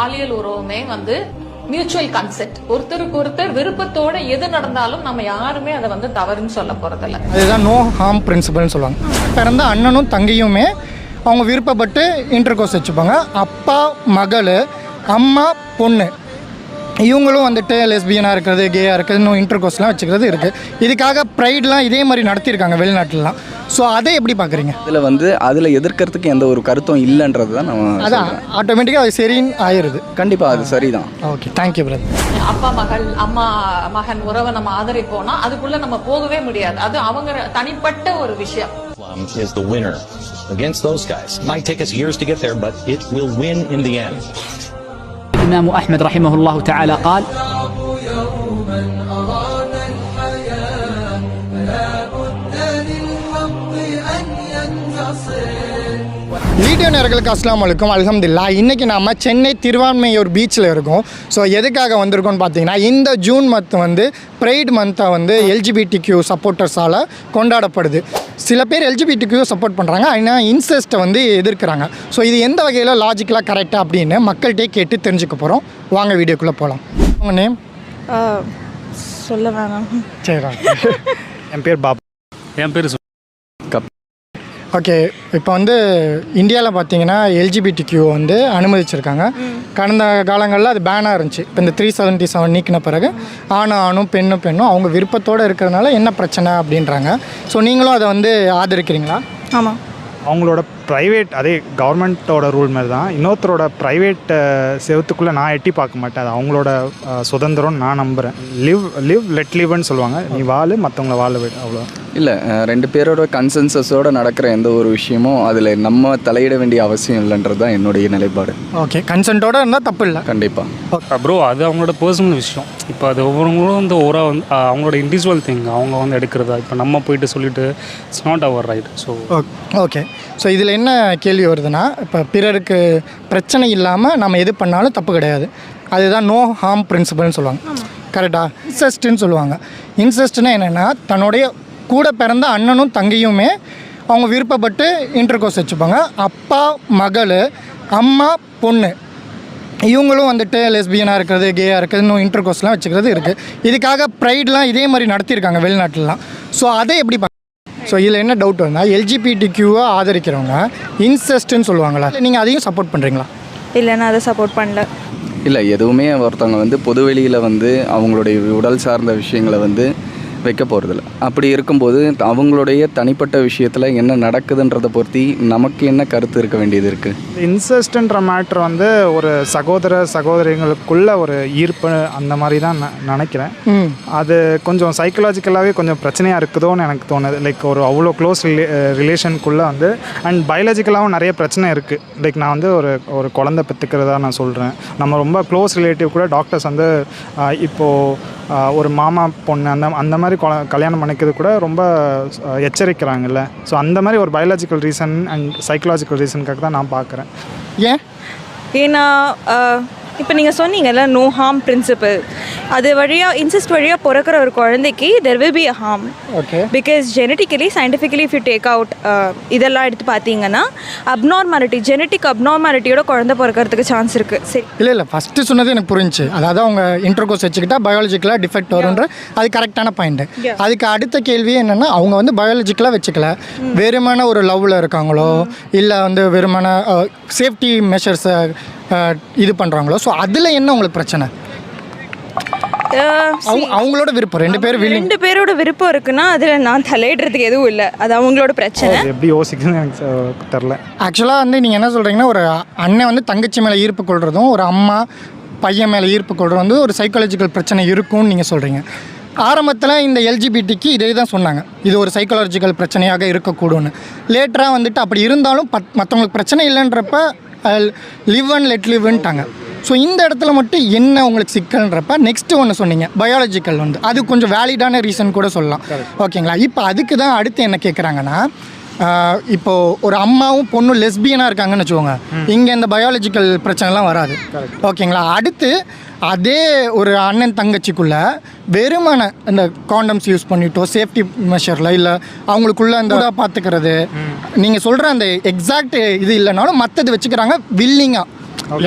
பாலியல் உறவுமே வந்து mutual consent ஒருத்தருக்கு ஒருத்தர் விருப்பத்தோட எது நடந்தாலும் நம்ம யாருமே அதை வந்து தவறுன்னு சொல்ல போறதில்ல. அதுதான் நோ ஹார்ம் பிரின்சிபல்னு சொல்லுவாங்க. பிறந்த அண்ணனும் தங்கையுமே அவங்க விருப்பப்பட்டு இன்டர் கோர்ஸ் வச்சுப்பாங்க. அப்பா மகள் அம்மா பொண்ணு. இவங்களும் வந்துட்டு லெஸ்பியனாக இருக்கிறது கேயாக இருக்கிறது இன்னும் இன்டர் கோர்ஸ்லாம் வச்சுக்கிறது இருக்குது இதுக்காக ப்ரைட்லாம் இதே மாதிரி நடத்தியிருக்காங்க வெளிநாட்டிலலாம். ஸோ அதை எப்படி பார்க்குறீங்க? இதில் வந்து அதில் எதிர்க்கிறதுக்கு எந்த ஒரு கருத்தும் இல்லைன்றது தான் நம்ம அதான் ஆட்டோமேட்டிக்காக அது சரின்னு ஆயிடுது கண்டிப்பாக அது சரிதான். ஓகே தேங்க்யூ பிரதர் அப்பா மகள் அம்மா மகன் உறவை நம்ம ஆதரிப்போம்னா அதுக்குள்ள நம்ம போகவே முடியாது. அது அவங்க தனிப்பட்ட ஒரு விஷயம். Is the winner against those guys. Might take us years to get there, but it will win in the end. الإمام أحمد رحمه الله تعالى قال video நேர்களுக்கு அஸ்லாம் வலைக்கும் அல்ஹம்துலில்லா. இன்றைக்கி நாம சென்னை திருவான்மையூர் பீச்சில் இருக்கோம். ஸோ எதுக்காக வந்திருக்கோம்னு பார்த்தீங்கன்னா இந்த ஜூன் மந்த் வந்து ப்ரைட் மந்த்தை வந்து எல்ஜிபிடி கியூ சப்போர்ட்டர்ஸால் கொண்டாடப்படுது. சில பேர் எல்ஜிபிடி கியூ சப்போர்ட் பண்ணுறாங்க ஆனால் இன்செஸ்ட்டை வந்து எதிர்க்கிறாங்க. ஸோ இது எந்த வகையில் லாஜிக்கலாக கரெக்டாக அப்படின்னு மக்கள்கிட்டே கேட்டு தெரிஞ்சுக்க போகிறோம் வாங்க வீடியோக்குள்ளே போகலாம் உங்கள் நேம் சொல்ல வேணாம். சரி என் பேர் பாபு. என் பேர் ஓகே இப்போ வந்து இந்தியாவில் பார்த்தீங்கன்னா எல்ஜிபிடி கியூ வந்து அனுமதிச்சிருக்காங்க. கடந்த காலங்களில் அது பேனாக இருந்துச்சு. இப்போ இந்த த்ரீ செவன்ட்டி செவன் நீக்கின பிறகு ஆணும் ஆணும் பெண்ணும் பெண்ணும் அவங்க விருப்பத்தோடு இருக்கிறதுனால என்ன பிரச்சனை அப்படின்றாங்க. ஸோ நீங்களும் அதை வந்து ஆதரிக்கிறீங்களா? ஆமாம் அவங்களோட ப்ரைவேட் அதே கவர்மெண்ட்டோட ரூல் மாதிரி தான். இன்னொருத்தரோட ப்ரைவேட் செவத்துக்குள்ளே நான் எட்டி பார்க்க மாட்டேன். அது அவங்களோட சுதந்திரம்னு நான் நம்புகிறேன் லிவ் லிவ் லெட் லிவ்னு சொல்லுவாங்க. நீ வாழு மற்றவங்கள வாழ விடு அவ்வளோ இல்லை ரெண்டு பேரோட கன்சென்சஸோட நடக்கிற எந்த ஒரு விஷயமும் அதில் நம்ம தலையிட வேண்டிய அவசியம் இல்லைன்றது தான் என்னுடைய நிலைப்பாடு. ஓகே கன்சென்ட்டோடு இருந்தால் தப்பு இல்லை. கண்டிப்பாக ப்ரோ அது அவங்களோட பர்சனல் விஷயம். இப்போ அது ஒவ்வொருவங்களும் வந்து ஒரு வந்து அவங்களோட இண்டிவிஜுவல் திங் அவங்க வந்து எடுக்கிறதா இப்போ நம்ம போயிட்டு சொல்லிட்டு it's not our right so okay so இதில் என்ன கேள்வி வருதுன்னா இப்போ பிறருக்கு பிரச்சனை இல்லாமல் நம்ம எது பண்ணாலும் தப்பு கிடையாது. அதுதான் நோ ஹார்ம் பிரின்சிபல்னு சொல்லுவாங்க. கரெக்டாக இன்செஸ்ட்டுன்னு சொல்லுவாங்க. இன்செஸ்ட்னா என்னென்னா தன்னுடைய கூட பிறந்த அண்ணனும் தங்கையுமே அவங்க விருப்பப்பட்டு இன்டர் கோர்ஸ் வச்சுப்பாங்க. அப்பா மகள் அம்மா பொண்ணு. இவங்களும் வந்துட்டு லெஸ்பியனாக இருக்கிறது கேயாக இருக்கிறது இன்னும் இன்டர் கோர்ஸ்லாம் வச்சுக்கிறது இருக்குது இதுக்காக ப்ரைட்லாம் இதே மாதிரி நடத்தியிருக்காங்க வெளிநாட்டிலலாம். ஸோ அதை எப்படி ஸோ இதில் என்ன டவுட் வந்தால் எல்ஜிபிடி கியூவை ஆதரிக்கிறவங்க இன்செஸ்ட்டுன்னு சொல்லுவாங்களா நீங்கள் அதையும் சப்போர்ட் பண்ணுறீங்களா இல்லை நான் அதை சப்போர்ட் பண்ணல. இல்லை எதுவுமே ஒருத்தவங்க வந்து பொது வெளியில் வந்து அவங்களுடைய உடல் சார்ந்த விஷயங்களை வந்து வைக்க போகிறதில்ல அப்படி இருக்கும்போது அவங்களுடைய தனிப்பட்ட விஷயத்தில் என்ன நடக்குதுன்றதை பொறுத்தி நமக்கு என்ன கருத்து இருக்க வேண்டியது இருக்குது இன்செஸ்ட்ன்ற மேட்ரு வந்து ஒரு சகோதர சகோதரிகளுக்குள்ள ஒரு ஈர்ப்பு அந்த மாதிரி தான் நான் நினைக்கிறேன். அது கொஞ்சம் சைக்கலாஜிக்கலாகவே கொஞ்சம் பிரச்சனையாக இருக்குதோன்னு எனக்கு தோணுது. லைக் ஒரு அவ்வளோ க்ளோஸ் ரிலே ரிலேஷனுக்குள்ளே வந்து அண்ட் பயாலஜிக்கலாகவும் நிறைய பிரச்சனை இருக்குது லைக் நான் வந்து ஒரு ஒரு குழந்தை பெற்றுக்கிறதா நான் சொல்கிறேன் நம்ம ரொம்ப க்ளோஸ் ரிலேட்டிவ் கூட டாக்டர்ஸ் வந்து இப்போது ஒரு மாமா பொண்ணு அந்த அந்த மாதிரி கொல- கல்யாணம் பண்ணிக்கிறது கூட ரொம்ப எச்சரிக்கிறாங்கல்ல. ஸோ அந்த மாதிரி ஒரு பயாலஜிக்கல் ரீசன் அண்ட் சைக்கலாஜிக்கல் ரீசனுக்காக தான் நான் பார்க்குறேன் ஏன்? ஏன்னா இப்போ நீங்கள் சொன்னீங்கல்ல நோ ஹார்ம் பிரின்சிபல் அது வழியாக இன்சிஸ்ட் வழியாக பிறக்கிற ஒரு குழந்தைக்கு there will be a harm okay because genetically scientifically if you take out இதெல்லாம் எடுத்து பார்த்தீங்கன்னா அப்நார்மாலிட்டி ஜெனட்டிக் அப்நார்மாலிட்டியோட குழந்தை பிறக்கிறதுக்கு சான்ஸ் இருக்குது சரி. இல்லை இல்லை ஃபஸ்ட்டு சொன்னது எனக்கு புரிஞ்சுச்சு. அதாவது அவங்க இன்டர் கோர்ஸ் வச்சுக்கிட்டா பயாலஜிக்கலாக டிஃபெக்ட் வரும்ன்ற அது கரெக்டான பாயிண்ட்டு அதுக்கு அடுத்த கேள்வி என்னென்னா அவங்க வந்து பயாலஜிக்கலாக வச்சுக்கல. வெறுமான ஒரு லவ்வில் இருக்காங்களோ இல்லை வந்து வெறுமான சேஃப்டி மெஷர்ஸை இது பண்ணுறாங்களோ ஸோ அதில் என்ன உங்களுக்கு பிரச்சனை? அவங்க அவங்களோட விருப்பம். ரெண்டு பேரும் ரெண்டு பேரோட விருப்பம் இருக்குன்னா அதில் நான் தலையிடுறதுக்கு எதுவும் இல்லை. அது அவங்களோட பிரச்சனை. எப்படி யோசிக்குதுன்னு எனக்கு தெரில ஆக்சுவலாக வந்து நீங்கள் என்ன சொல்கிறீங்கன்னா ஒரு அண்ணன் வந்து தங்கச்சி மேலே ஈர்ப்பு கொள்றதும் ஒரு அம்மா பையன் மேலே ஈர்ப்பு கொள்றதும் வந்து ஒரு சைக்காலஜிக்கல் பிரச்சனை இருக்கும்னு நீங்கள் சொல்கிறீங்க ஆரம்பத்தில் இந்த எல்ஜிபிடிக்கு இதே தான் சொன்னாங்க. இது ஒரு சைக்காலஜிக்கல் பிரச்சனையாக இருக்கக்கூடும்னு. லேட்டராக வந்துட்டு அப்படி இருந்தாலும் பத் மற்றவங்களுக்கு பிரச்சனை இல்லைன்றப்ப லிவ் அண்ட் லெட் லிவ்ன்ட்டாங்க ஸோ இந்த இடத்துல மட்டும் என்ன உங்களுக்கு சிக்கல்ன்றப்ப நெக்ஸ்ட் ஒன்று சொன்னீங்க பயாலஜிக்கல் வந்து. அது கொஞ்சம் வேலிடான ரீசன் கூட சொல்லலாம். ஓகேங்களா இப்போ அதுக்கு தான் அடுத்து என்ன கேட்குறாங்கன்னா ஆஹ் இப்போ ஒரு அம்மாவும் பொண்ணும் லெஸ்பியனாக இருக்காங்கன்னு வச்சுக்கோங்க. இங்கே இந்த பயாலஜிக்கல் பிரச்சனைலாம் வராது. ஓகேங்களா அடுத்து அதே ஒரு அண்ணன் தங்கச்சிக்குள்ள வெறுமான இந்த காண்டம்ஸ் யூஸ் பண்ணிட்டோ சேஃப்டி மெஷரில் இல்லை அவங்களுக்குள்ள அந்த இதா பார்த்துக்கிறது நீங்கள் சொல்கிற அந்த எக்ஸாக்ட் இது இல்லைனாலும் மற்றது வச்சுக்கிறாங்க வில்லிங்காக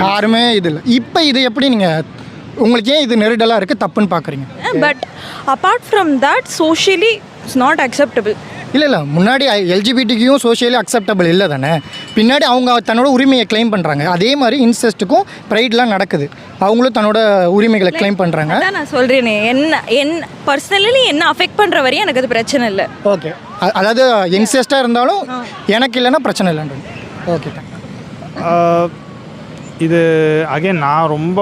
யாருமே இது இல்லை. இப்போ இது எப்படி நீங்கள் உங்களுக்கு ஏன் இது நெருடலாக இருக்குது தப்புன்னு பார்க்குறீங்க but apart from that socially it's not acceptable இல்லை இல்லை. முன்னாடி எல்ஜிபிடிக்கும் சோஷியலி அக்செப்டபிள் இல்லை தானே? பின்னாடி அவங்க தன்னோட உரிமையை க்ளைம் பண்ணுறாங்க அதே மாதிரி இன்செஸ்ட்டுக்கும் ப்ரைட்லாம் நடக்குது. அவங்களும் தன்னோட உரிமைகளை க்ளைம் பண்ணுறாங்க நான் சொல்கிறேனே என்ன என் பர்சனலி என்ன அஃபெக்ட் பண்ணுற வரையும் எனக்கு அது பிரச்சனை இல்லை. ஓகே அதாவது இன்செஸ்ட்டாக இருந்தாலும் எனக்கு இல்லைன்னா பிரச்சனை இல்லைன்றது ஓகே ஆஹ் இது அகைன் நான் ரொம்ப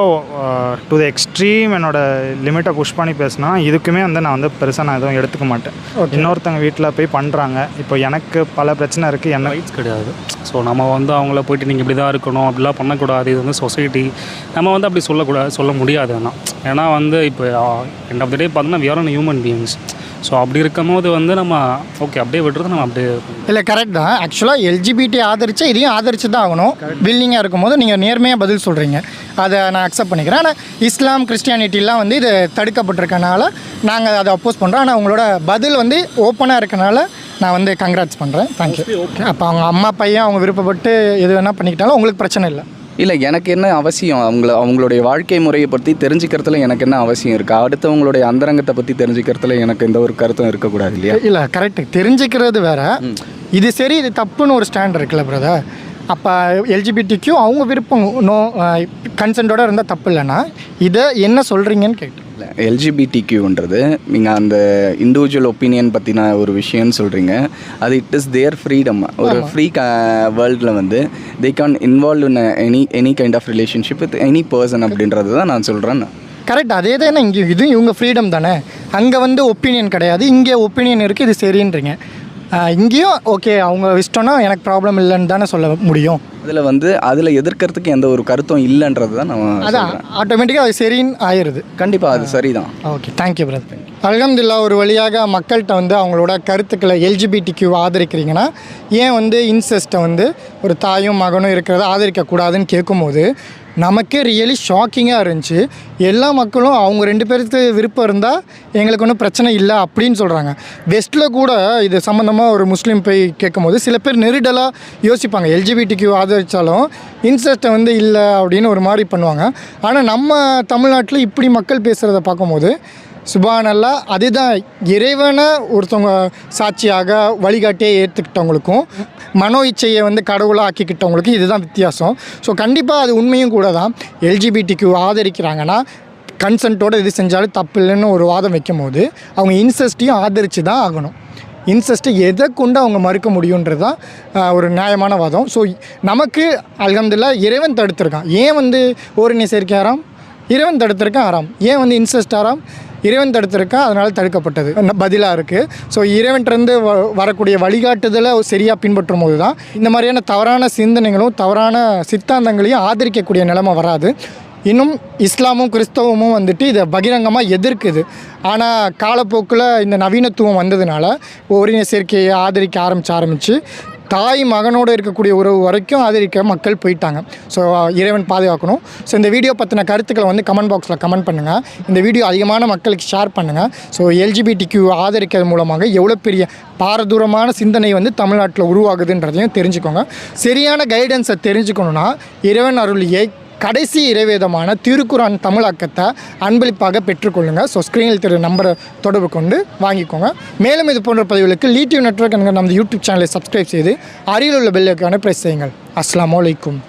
டு த எக்ஸ்ட்ரீம் என்னோட லிமிட்டை புஷ் பண்ணி பேசினா இதுக்குமே வந்து நான் வந்து பெருசாக நான் எதுவும் எடுத்துக்க மாட்டேன். இன்னொருத்தவங்க வீட்டில் போய் பண்ணுறாங்க இப்போ எனக்கு பல பிரச்சனை இருக்குது என்ன ரைட்ஸ் கிடையாது. ஸோ நம்ம வந்து அவங்கள போயிட்டு நீங்கள் இப்படி தான் இருக்கணும் அப்படிலாம் பண்ணக்கூடாது. இது வந்து சொசைட்டி நம்ம வந்து அப்படி சொல்லக்கூடாது சொல்ல முடியாது ஆனால் ஏன்னா வந்து இப்போ எண்ட் ஆஃப் த டே பார்த்தீங்கன்னா we're on human beings so அப்படி இருக்கும்போது வந்து நம்ம ஓகே அப்படியே விட்டுறது நம்ம அப்படியே இல்லை கரெக்ட் தான். ஆக்சுவலாக எல்ஜிபிடி ஆதரிச்சா இதையும் ஆதரிச்சு தான் ஆகணும். வில்லிங்காக இருக்கும்போது நீங்கள் நேர்மையாக பதில் சொல்கிறீங்க அதை நான் அக்செப்ட் பண்ணிக்கிறேன். ஆனால் இஸ்லாம் கிறிஸ்டியானிட்டிலாம் வந்து இது தடுக்கப்பட்டிருக்கனால நாங்கள் அதை அப்போஸ் பண்ணுறோம் ஆனால் உங்களோட பதில் வந்து ஓப்பனாக இருக்கனால நான் வந்து கங்க்ராட்ஸ் பண்ணுறேன் தேங்க்யூ ஓகே அப்போ அவங்க அம்மா பையன் அவங்க விருப்பப்பட்டு எது வேணால் பண்ணிக்கிட்டாலும் உங்களுக்கு பிரச்சனை இல்லை. இல்லை எனக்கு என்ன அவசியம்? அவங்கள அவங்களுடைய வாழ்க்கை முறையை பற்றி தெரிஞ்சுக்கிறதுல எனக்கு என்ன அவசியம் இருக்குது அடுத்தவங்களுடைய அந்தரங்கத்தை பற்றி தெரிஞ்சுக்கிறதுல எனக்கு எந்த ஒரு கருத்தும் இருக்கக்கூடாது இல்லையா? இல்லை கரெக்டு தெரிஞ்சுக்கிறது வேற. இது சரி இது தப்புன்னு ஒரு ஸ்டாண்ட் இருக்குல்ல பிரதர் அப்போ எல்ஜிபிடிக்கும் அவங்க விருப்பம் நோ கன்சென்ட்டோட இருந்தால் தப்பு இல்லைன்னா இதை என்ன சொல்கிறீங்கன்னு கேட்டேன் இல்லை எல்ஜிபிடிக்யூன்றது நீங்கள் அந்த இண்டிவிஜுவல் ஒப்பீனியன் பற்றின ஒரு விஷயம்னு சொல்கிறீங்க அது இட் இஸ் தேர் ஃப்ரீடம் ஒரு ஃப்ரீ க வேர்ல்டில் வந்து they can involve in any any kind of relationship with any person அப்படின்றது தான் நான் சொல்கிறேன் கரெக்ட் அதே தானே இங்கே இது இவங்க ஃப்ரீடம் தானே. அங்கே வந்து ஒப்பீனியன் கிடையாது. இங்கே ஒப்பீனியன் இருக்குது இது சரின்றீங்க. இங்கேயும் ஓகே அவங்க இஷ்டம்னா எனக்கு ப்ராப்ளம் இல்லைன்னு தானே சொல்ல முடியும். அதில் வந்து அதில் எதிர்க்கிறதுக்கு எந்த ஒரு கருத்தும் இல்லைன்றது தான் நான் அதான் ஆட்டோமேட்டிக்காக அது சரின்னு ஆயிடுது கண்டிப்பாக அது சரிதான். ஓகே தேங்க்யூ பிரதர் அல்ஹம்துலில்லா ஒரு வழியாக மக்கள்கிட்ட வந்து அவங்களோட கருத்துக்களை எல்ஜிபிடிக்யூ ஆதரிக்கிறீங்கன்னா ஏன் வந்து இன்செஸ்ட்டை வந்து ஒரு தாயும் மகனும் இருக்கிறத ஆதரிக்கக்கூடாதுன்னு கேட்கும்போது நமக்கே ரியலி ஷாக்கிங்காக இருந்துச்சு. எல்லா மக்களும் அவங்க ரெண்டு பேருக்கு விருப்பம் இருந்தால் எங்களுக்கு ஒன்றும் பிரச்சனை இல்லை அப்படின்னு சொல்கிறாங்க வெஸ்ட்டில் கூட இது சம்மந்தமாக ஒரு முஸ்லீம் போய் கேட்கும்போது சில பேர் நெருடலாக யோசிப்பாங்க. எல்ஜிபிடிக்கு ஆதரித்தாலும் இன்செஸ்ட்டை வந்து இல்லை அப்படின்னு ஒரு மாதிரி பண்ணுவாங்க. ஆனால் நம்ம தமிழ்நாட்டில் இப்படி மக்கள் பேசுகிறத பார்க்கும்போது சுபானல்லா அதுதான் இறைவனை ஒருத்தவங்க சாட்சியாக வழிகாட்டியே ஏற்றுக்கிட்டவங்களுக்கும் மனோ இச்சையை வந்து கடவுளாக ஆக்கிக்கிட்டவங்களுக்கும் இதுதான் வித்தியாசம். ஸோ கண்டிப்பாக அது உண்மையும் கூட தான். எல்ஜிபிடிக்கு ஆதரிக்கிறாங்கன்னா கன்சன்ட்டோடு இது செஞ்சாலும் தப்பு இல்லைன்னு ஒரு வாதம் வைக்கும் போது அவங்க இன்செஸ்ட்டையும் ஆதரித்து தான் ஆகணும். இன்செஸ்ட்டை எதை கொண்டு அவங்க மறுக்க முடியுன்றது தான் ஒரு நியாயமான வாதம். ஸோ நமக்கு அல்ஹம்துலில்லா இறைவன் தடுத்திருக்கான். ஏன் வந்து ஓரினை சேர்க்க ஆறாம்? இறைவன் தடுத்திருக்கான் ஆறாம். ஏன் வந்து இன்சஸ்ட் ஆறாம்? இறைவன் தடுத்திருக்கா? அதனால் தடுக்கப்பட்டது. பதிலாக இருக்குது ஸோ இறைவன்கிட்டருந்து வ வரக்கூடிய வழிகாட்டுதலை சரியாக பின்பற்றும் போது தான் இந்த மாதிரியான தவறான சிந்தனைகளும் தவறான சித்தாந்தங்களையும் ஆதரிக்கக்கூடிய நிலைமை வராது. இன்னும் இஸ்லாமும் கிறிஸ்தவமும் வந்துட்டு இதை பகிரங்கமாக எதிர்க்குது. ஆனால் காலப்போக்கில் இந்த நவீனத்துவம் வந்ததுனால ஓரின சேர்க்கையை ஆதரிக்க ஆரம்பித்து ஆரம்பித்து தாய் மகனோடு இருக்கக்கூடிய உறவு வரைக்கும் ஆதரிக்க மக்கள் போயிட்டாங்க. ஸோ இறைவன் பாதுகாக்கணும். ஸோ இந்த வீடியோ பற்றின கருத்துக்களை வந்து கமெண்ட் பாக்ஸில் கமெண்ட் பண்ணுங்கள் இந்த வீடியோ அதிகமான மக்களுக்கு ஷேர் பண்ணுங்கள் ஸோ எல்ஜிபிடிக்கு ஆதரிக்கிறது மூலமாக எவ்வளோ பெரிய பாரதூரமான சிந்தனை வந்து தமிழ்நாட்டில் உருவாகுதுன்றதையும் தெரிஞ்சுக்கோங்க. சரியான கைடன்ஸை தெரிஞ்சுக்கணுன்னா இறைவன் அருளியை கடைசி இறைவேதமான திருக்குறான் தமிழாக்கத்தை அன்பளிப்பாக பெற்றுக்கொள்ளுங்கள் ஸோ ஸ்க்ரீனில் திரு நம்பரை தொடர்பு கொண்டு வாங்கிக்கோங்க. மேலும் இது போன்ற பதிவுகளுக்கு லீடிவ் நெட்ஒர்க் என்கிற நம்ம யூடியூப் சேனலை சப்ஸ்கிரைப் செய்து அருகில் உள்ள பெல்லுக்கான ப்ரெஸ் செய்யுங்கள். அஸ்லாம் அலைக்கும்